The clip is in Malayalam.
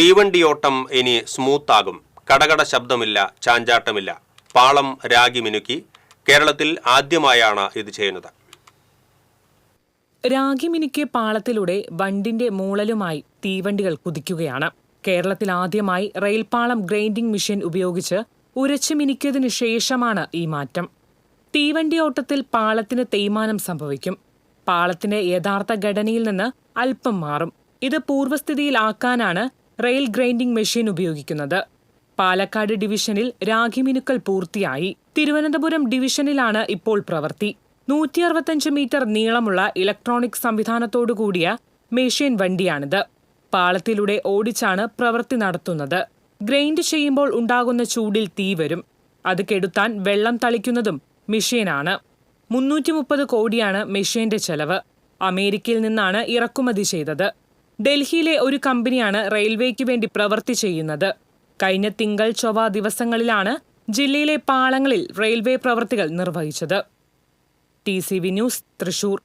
തീവണ്ടിയോട്ടം ഇനി സ്മൂത്താകും. കടകട ശബ്ദമില്ല ചാഞ്ചാട്ടമില്ല. പാളം രാഗി മിനുക്കി. കേരളത്തിൽ ആദ്യമായാണ് ഇത് ചെയ്യുന്നത്. രാഗി മിനുക്കിയ പാളത്തിലൂടെ വണ്ടിന്റെ മൂളലുമായി തീവണ്ടികൾ കുതിക്കുകയാണ്. കേരളത്തിൽ ആദ്യമായി റെയിൽപാളം ഗ്രൈൻഡിംഗ് മെഷീൻ ഉപയോഗിച്ച് ഉരച്ചു മിനുക്കിയതിനു ശേഷമാണ് ഈ മാറ്റം. തീവണ്ടി ഓട്ടത്തിൽ പാളത്തിന് തേയ്മാനം സംഭവിക്കും. പാളത്തിന്റെ യഥാർത്ഥ ഘടനയിൽ നിന്ന് അല്പം മാറും. ഇത് പൂർവസ്ഥിതിയിലാക്കാനാണ് റെയിൽ ഗ്രൈൻഡിംഗ് മെഷീൻ ഉപയോഗിക്കുന്നത്. പാലക്കാട് ഡിവിഷനിൽ രാഗിമിനുക്കൽ പൂർത്തിയായി. തിരുവനന്തപുരം ഡിവിഷനിലാണ് ഇപ്പോൾ പ്രവൃത്തി. നൂറ്റി അറുപത്തഞ്ച് മീറ്റർ നീളമുള്ള ഇലക്ട്രോണിക് സംവിധാനത്തോടു കൂടിയ മെഷീൻ വണ്ടിയാണിത്. പാളത്തിലൂടെ ഓടിച്ചാണ് പ്രവൃത്തി നടത്തുന്നത്. ഗ്രൈൻഡ് ചെയ്യുമ്പോൾ ഉണ്ടാകുന്ന ചൂടിൽ തീ വരും. അത് കെടുത്താൻ വെള്ളം തളിക്കുന്നതും മെഷീനാണ്. മുന്നൂറ്റി മുപ്പത് കോടിയാണ് മെഷീന്റെ ചെലവ്. അമേരിക്കയിൽ നിന്നാണ് ഇറക്കുമതി ചെയ്തത്. ഡൽഹിയിലെ ഒരു കമ്പനിയാണ് റെയിൽവേക്ക് വേണ്ടി പ്രവൃത്തി ചെയ്യുന്നത്. കഴിഞ്ഞ തിങ്കൾ ചൊവ്വ ദിവസങ്ങളിലാണ് ജില്ലയിലെ പാളങ്ങളിൽ റെയിൽവേ പ്രവൃത്തികൾ നിർവഹിച്ചത്. T news Thrissur.